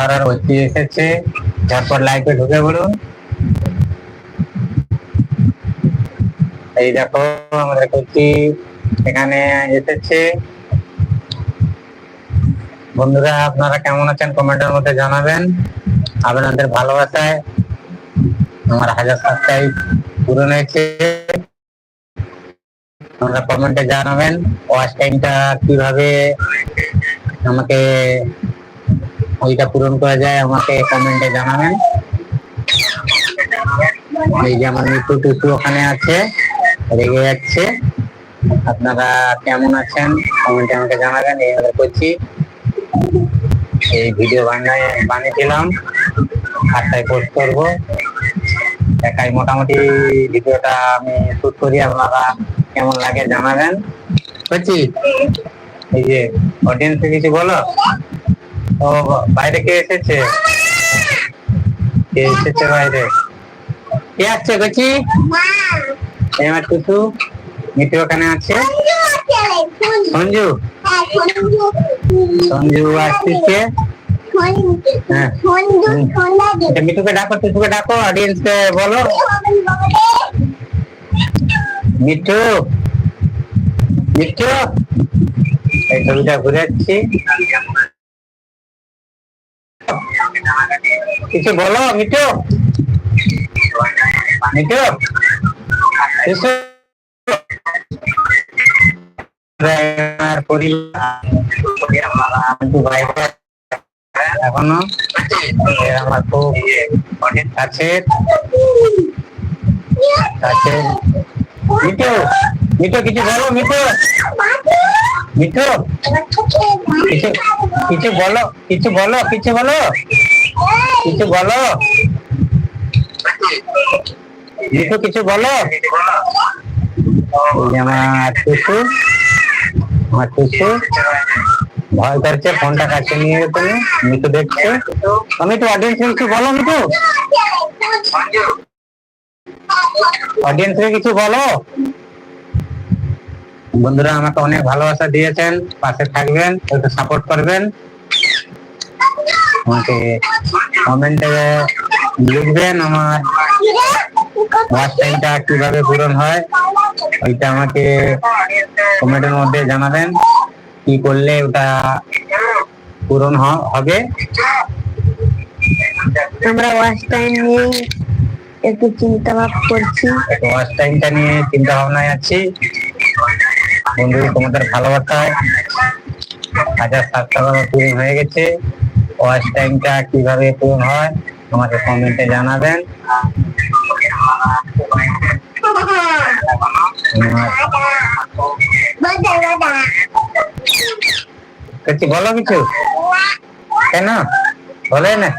হারার হচ্ছে এসেছে। ঢুকে এই দেখো, আমাদের এখানে এসেছে। বন্ধুরা, আপনারা কেমন আছেন কমেন্টের মধ্যে জানাবেন। আপনাদের ভালোবাসায় আমার হাজার সাবস্ক্রাইব পূরণ হয়েছে। আপনারা কমেন্টে জানাবেন ওয়াচ টাইমটা কীভাবে আমাকে ওইটা পূরণ করা যায়, আমাকে কমেন্টে জানাবেন। এই যে আমার মিটু টুটু ওখানে আছে, রেগে যাচ্ছে। আপনারা কেমন আছেন? কমেন্টে আমাকে জানাবেন, এইভাবে করছি। এই ভিডিও বানায় বানিয়েছিলাম খাতায় পোস্ট করব। একাই মোটামুটি ভিডিওটা আমি শুট করি, আপনারা কেমন লাগে জানাবেন। করছি? এই যে অডিয়েন্স কিছু বলো? ও বাইরে কে এসেছে? কে এসেছে বাইরে? কে আসছে এই আমার টুটু মিটু ওখানে আছে? সঞ্জু? সঞ্জু আসছে। হ্যাঁ। আচ্ছা, মিঠুকে ডাকো টুটুকে ডাকো অডিয়েন্স কে বলো। মিঠু? মিঠু? এই ছবিটা ঘুরে যাচ্ছি কিছু বলো, মিঠু? মিঠু? কিছু খুব কাছের কাছের মিঠু, কিছু বলো, মিঠু। মিঠু, কিছু কিছু বলো কিছু বলো কিছু বলো। কিছু বলো? মিঠু কিছু বলো? আমার টুসু ভয় করছে, ফোনটা কাছে নিয়ে তুমি মিঠু দেখছে। আমি তো অডিয়েন্স কিছু বলো মিঠু। অডিয়েন্স কিছু বলো? বন্ধুরা আমাকে অনেক ভালোবাসা দিয়েছেন, পাশে থাকবেন একটু সাপোর্ট করবেন। আমাকে কমেন্টে লিখবেন আমার ওয়াচ টাইমটা কীভাবে পূরণ হয় ওইটা আমাকে কমেন্টের মধ্যে জানাবেন কি করলে ওটা পূরণ হবে। আমরা ওয়াচ টাইম নিয়ে একটু চিন্তা ভাব করছি ওয়াচ টাইমটা নিয়ে চিন্তা ভাবনায় আছি। বন্ধু তোমাদের ভালোবাসায়। হাজার সাতশো টাকা পূরণ হয়ে গেছে। ওয়াচ টাইমটা কীভাবে পূরণ হয় আমাকে কমেন্টে জানাবেন। কিছু বলো কিছু। কেন? বলে না।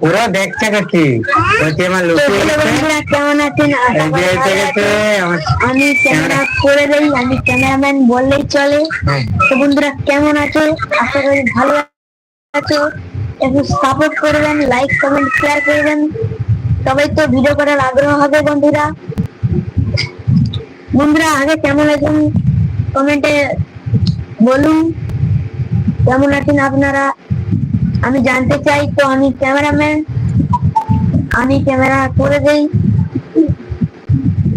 পুরো দেখছে কি বলছি আমার লুকিয়ে কেমন আছেন? আমি ক্যামেরা করে দেই আমি ক্যামেরাম্যান বললেই চলে। তো বন্ধুরা কেমন আছো? আশা করি ভালো আছো, একটু সাপোর্ট করবেন লাইক কমেন্ট শেয়ার করবেন। সবাই তো ভিডিও করার আগ্রহ হবে বন্ধুরা। বন্ধুরা, আগে কেমন আছেন? কমেন্টে বলুন, কেমন আছেন আপনারা? আমি জানতে চাই, তো আমি ক্যামেরাম্যান আমি ক্যামেরা করে দেই।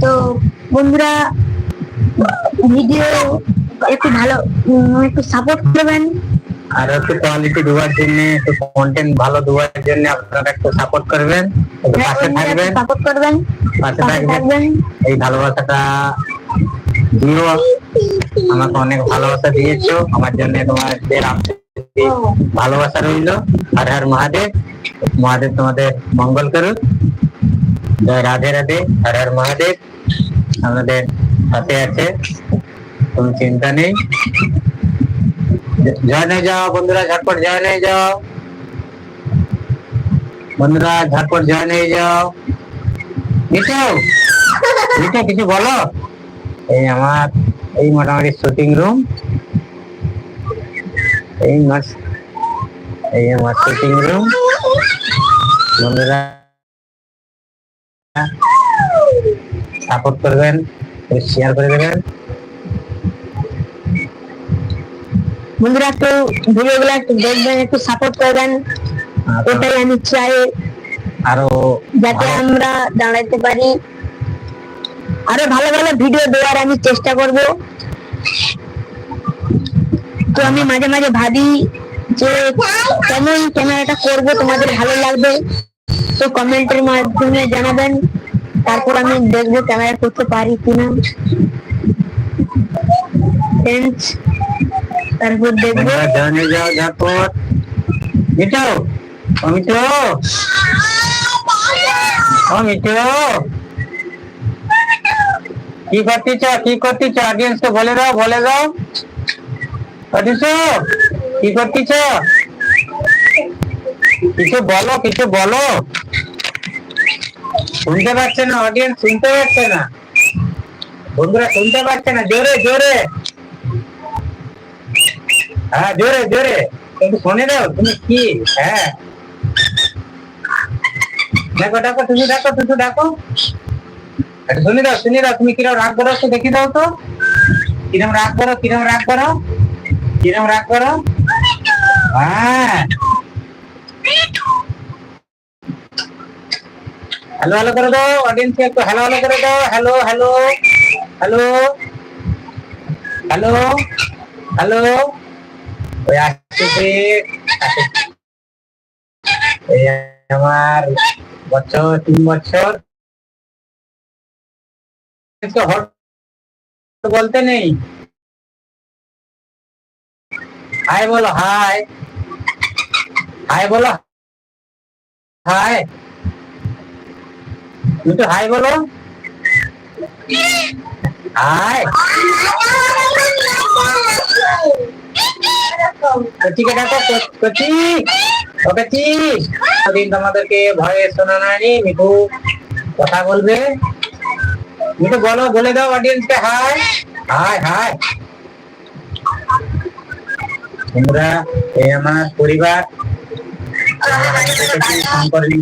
তো বন্ধুরা ভিডিও একটু ভালো একটু সাপোর্ট করবেন। আর একটু কোয়ালিটি দেওয়ার জন্য একটু কন্টেন্ট ভালো দেওয়ার জন্য আপনারা একটু সাপোর্ট করবেন একটু পাশে থাকবেন সাপোর্ট করবেন পাশে থাকবেন। এই ভালোবাসাটা দিও। আমাকে অনেক ভালোবাসা দিয়েছ আমার জন্য তোমাদের ভালোবাসা রইল। হর হর মহাদেব মহাদেব তোমাদের মঙ্গল করুক। রাধে রাধে হর হর মহাদেব। আমাদের সাথে আছে কোনো চিন্তা নেই। জয় নিয়ে যাও বন্ধুরা ঝটপট জয় নিয়ে যাও বন্ধুরা ঝটপট জয় নিয়ে যাও মিঠু মিঠু কিছু বলো এই আমার, এই মোটামুটি শুটিং রুম এই মাস এই আমার শুটিং রুম বন্ধুরা সাপোর্ট করবেন শেয়ার করে দেবেন। বন্ধুরা একটু ভিডিও ভিডিওগুলো একটু দেখবেন একটু সাপোর্ট করবেন ওটাই আমি চাই। আরও যাতে আমরা দাঁড়াইতে পারি। আরও ভালো ভালো ভিডিও দেওয়ার আমি চেষ্টা করব। তো আমি মাঝে মাঝে ভাবি যে কেমন ক্যামেরাটা করব তোমাদের ভালো লাগবে? তো কমেন্টের মাধ্যমে জানাবেন। তারপর আমি দেখব ক্যামেরা করতে পারি কিনা। যাও কি করতেছ, কি অডিয়েন্স বলে দাও বলে দাও। কি কিছু বলো কিছু বলো। শুনতে পাচ্ছে না অডিয়েন্স শুনতে পাচ্ছে না। বন্ধুরা, শুনতে পাচ্ছে না। জোরে জোরে। হ্যাঁ জোরে জোরে। কিন্তু শোনে দাও তুমি কি? হ্যাঁ। দেখো দেখো তুমি দেখো তুমি আরে শুনে দাও শুনে দাও, তুমি কিরম রাগ করো একটু দেখি দাও তো। কিরম রাগ করো, কিরম রাগ করো। কিরম রাগ করো। হ্যাঁ। হ্যালো হ্যালো করে দাও অডিয়েন্স একটু হ্যালো হ্যালো করে দাও। Hello hello. Hello. Hello. Hello. ওই আসছে এই আমার বছর, তিন বছর। বলতে নেই। হাই বলো, হাই। হাই বলো, হাই। তুমি তো হাই বলো। হাই। কচিকে ডাকো কচি ও কচি দিন তোমাদেরকে ভয়ে শোনানো মিঠু কথা বলবে। মিঠু বলো বলে দাও অডিয়েন্সকে হাই হাই হাই। তোমরা এই আমার পরিবার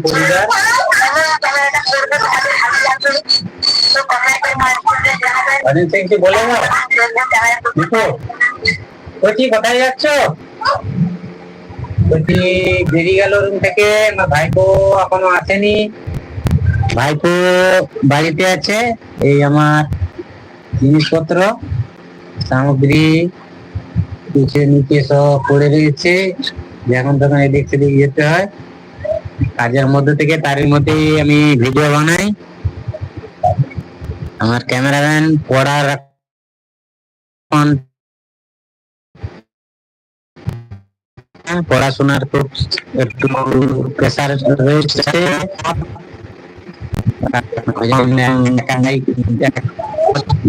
বলে দাও? মিঠু কচি কোথায় যাচ্ছ? বলছি বেরিয়ে গেল রুম থেকে, না ভাইপো এখনও আসেনি। ভাইপো বাড়িতে আছে, এই আমার জিনিসপত্র, সামগ্রী নিচে নিচে সব পড়ে রয়েছে যখন তখন এদিক সেদিক যেতে হয়। কাজের মধ্যে থেকে তারই মধ্যেই আমি ভিডিও বানাই। আমার ক্যামেরাম্যান পড়ার পড়াশোনার খুব একটু প্রেসার রয়েছে।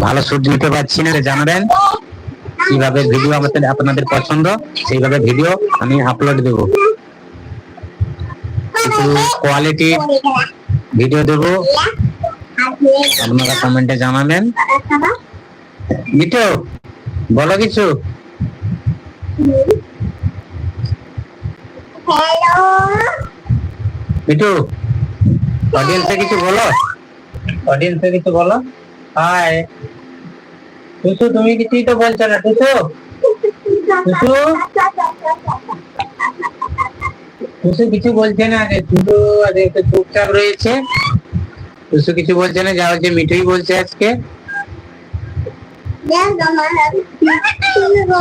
ভালো শুট নিতে পারছি না, জানাবেন। কীভাবে ভিডিও আমাদের আপনাদের পছন্দ, সেইভাবে ভিডিও আমি আপলোড দেব। কোয়ালিটি ভিডিও দেব। আপনারা কমেন্টে জানাবেন। মিঠু, বলো কিছু। মিঠু অডিয়েন্সে কিছু বলো? অডিয়েন্সে কিছু বলো? হাই টুসু তুমি কিছুই তো বলছো না টুসু? টুসু? টুসু কিছু বলছে না যে টুসু আজ একটু চুপচাপ রয়েছে। টুসু কিছু বলছে না যা হচ্ছে মিঠুই বলছে আজকে।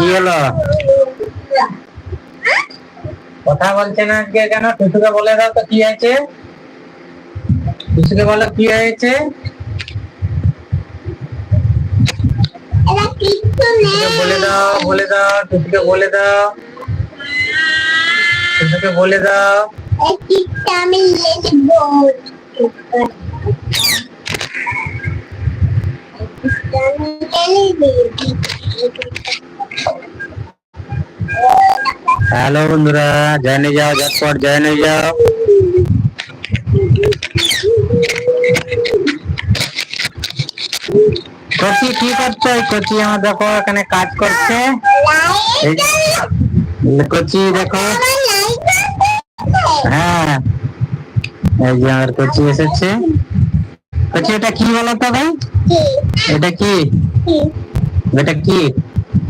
কি হলো? কথা বলছে না আজকে কেন? টুসুকে বলে দাও তো কি হয়েছে? টুসুকে বলো কি হয়েছে? বলে দাও বলে দাও, টুসুকে বলে দাও। টুসুকে বলে দাও। আমি লিখব হ্যালো বন্ধুরা জয়নে যাও, ঝটপট জয়নে যাও। কচি, কি করছ? কচি আমার দেখো, এখানে কাজ করছে। কচি দেখো। হ্যাঁ এই যে আমার কচি এসেছে। কচি, এটা কি বলো তো ভাই? এটা কি? এটা কি?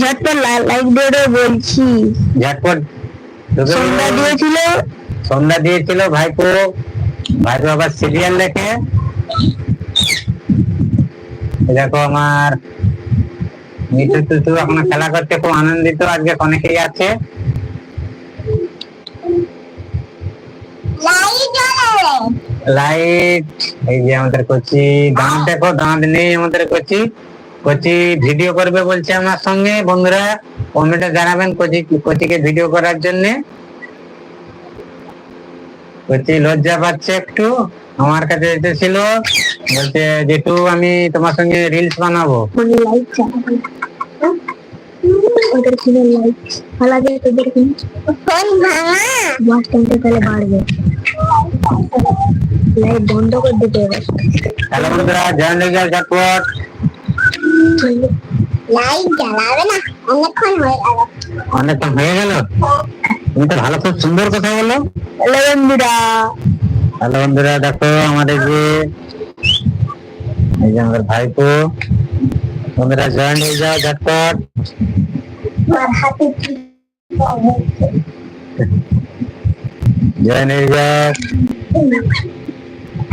ঝটপট লাইক দিয়ে বলছি। ঝটপট। সন্ধ্যা দিয়েছিল। সন্ধ্যা দিয়েছিল ভাইপো। ভাইপো আবার সিরিয়াল দেখে। দেখো আমার মিঠু টুটু এখন খেলা করতে খুব আনন্দিত আজকে অনেকেই আছে। লাইট এই যে আমাদের কোচি দাঁত দেখো দাঁত নেই আমাদের কোচি। কোচি ভিডিও করবে বলছে আমার সঙ্গে। বন্ধুরা কমেন্টে জানাবেন কোচি কোচিকে ভিডিও করার জন্য। কোচি লজ্জা পাচ্ছে একটু আমার কাছে এসেছিল। বলছে যেটু আমি তোমার সঙ্গে রিলস বানাবো। মানে লাইক কিনে লাইক ভালো লাগে তোদের কিনে? ফোন ভাঙা বাস টাইমটা তাহলে বাড়বে। লাইট বন্ধ করে দিতে হবে। হ্যালো বন্ধুরা জয়েন হয়ে ঝটপট। লাইট জ্বালাবে না অনেকক্ষণ হয়ে গেল। অনেকক্ষণ হয়ে গেল তুমি তো ভালো খুব সুন্দর কথা বলো। হ্যালো বন্ধুরা। হ্যালো বন্ধুরা দেখো আমাদের যে এই যে আমাদের ভাইপো বন্ধুরা জয়েন হয়ে যাও ঝটপট। জয়েন হয়ে যাও।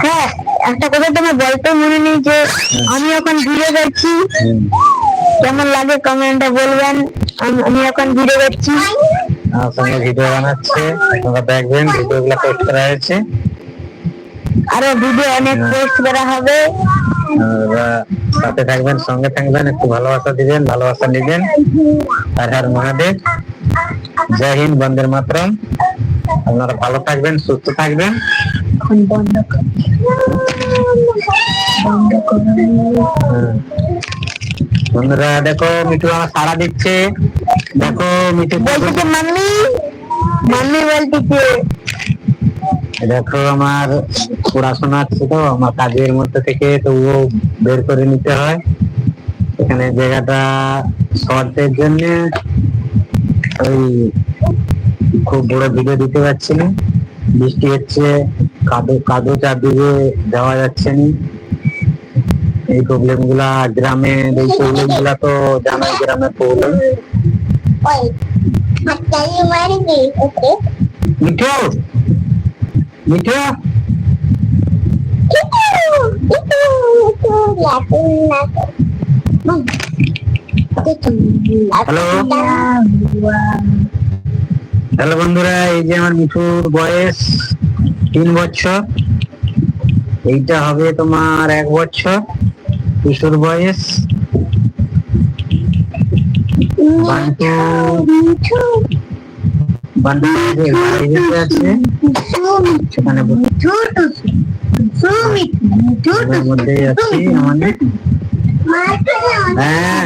হ্যাঁ। একটা কথা তোমার বলতে মনে নেই যে আমি এখন ঘুরে যাচ্ছি? কেমন লাগে কমেন্টে বলবেন। আমি এখন ভিডিও করছি আমার সঙ্গে ভিডিও বানাচ্ছে। আপনারা দেখবেন ভিডিও গুলো পোস্ট করা হয়েছে। আরও ভিডিও অনেক পোস্ট করা হবে। সাথে থাকবেন সঙ্গে থাকবেন একটু ভালোবাসা দিবেন ভালোবাসা নিবেন। আর হার মহাদেব। জয় হিন্দ বন্দের মাতরম। আপনারা ভালো থাকবেন সুস্থ থাকবেন। এখন বন্ধ কর। বন্ধ করো। বন্ধুরা দেখো মিঠু আমার সাড়া দিচ্ছে। দেখো মিঠু বলতেছে মাম্মি মাম্মি বলতেছে দেখো আমার পড়াশোনা আছে তো আমার কাজের মধ্যে থেকে তবুও বের করে নিতে হয়। এখানে জায়গাটা শর্টের জন্য ওই খুব বড় ভিডিও দিতে পারছি না। বৃষ্টি হচ্ছে কাদো কাদো চারদিকে যাওয়া যাচ্ছে না। এই প্রবলেমগুলা গ্রামে, এই প্রবলেমগুলা তো জানাই গ্রামের problem Mithu Mithu. Halo. Hello বন্ধুরা, এই যে আমার মিঠুর বয়স। তিন বছর। এইটা হবে তোমার এক বছর। কিশোর বয়স। আছে। সেখানে আমাদের হ্যাঁ।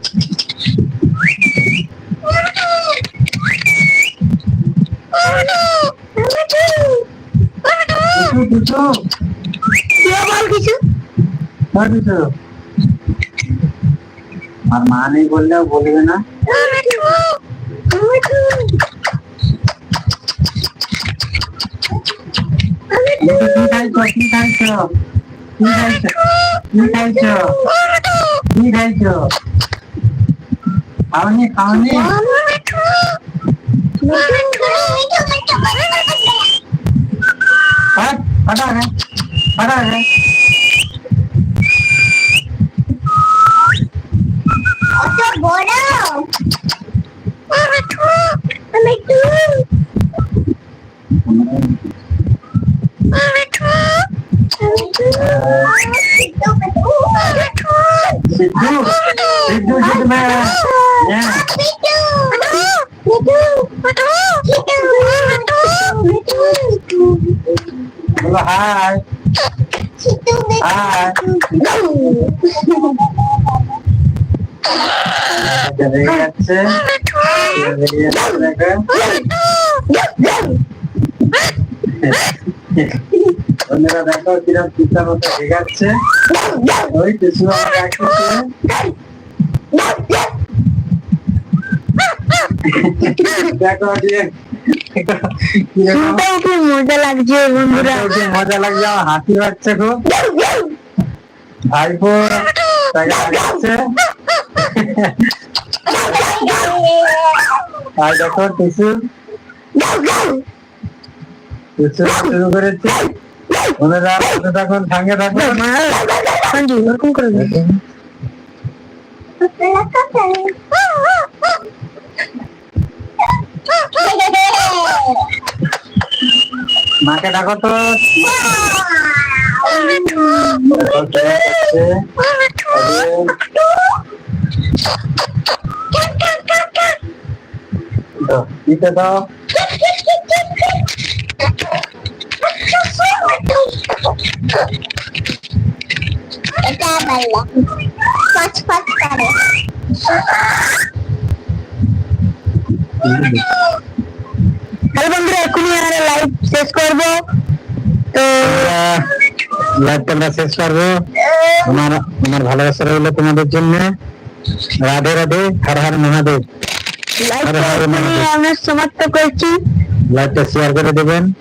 কিছু বল কিছু? আর কিছু? আর মা নেই বললেও বলবে না। খাওনি খাওনি? হট হটা রে হটা রে অত বড় আমি একটু আমি একটু সিদ্ধু সিদ্ধু সিদ্ধু হ্যাঁ হাই দেখো কিরম পিতার মতো শেখাচ্ছে ওই কিছু আমার রাখতেছে দেখো শুনতেও খুব মজা লাগছে বন্ধুরা? মজা লাগছে? আমার হাসি পাচ্ছে খুব। ভাইপো তাকে লাগাচ্ছে আর দেখো টিসু। টিসু শুরু করেছে। ওনারা সাথে থাকুন সঙ্গে থাকুন। সঞ্জু ওরকম করে মাকে ডাকো তো। দিতে দাও। এটা পাঁচ পাঁচ হ্যালো বন্ধুরা এখনই আমরা লাইভ শেষ করব। তো লাইভটা আমরা শেষ করব। আমার আমার ভালোবাসা রইল তোমাদের জন্য। রাধে রাধে হর হর মহাদেব। আরে, আমরা সমাপ্ত করছি। লাইভটা শেয়ার করে দেবেন.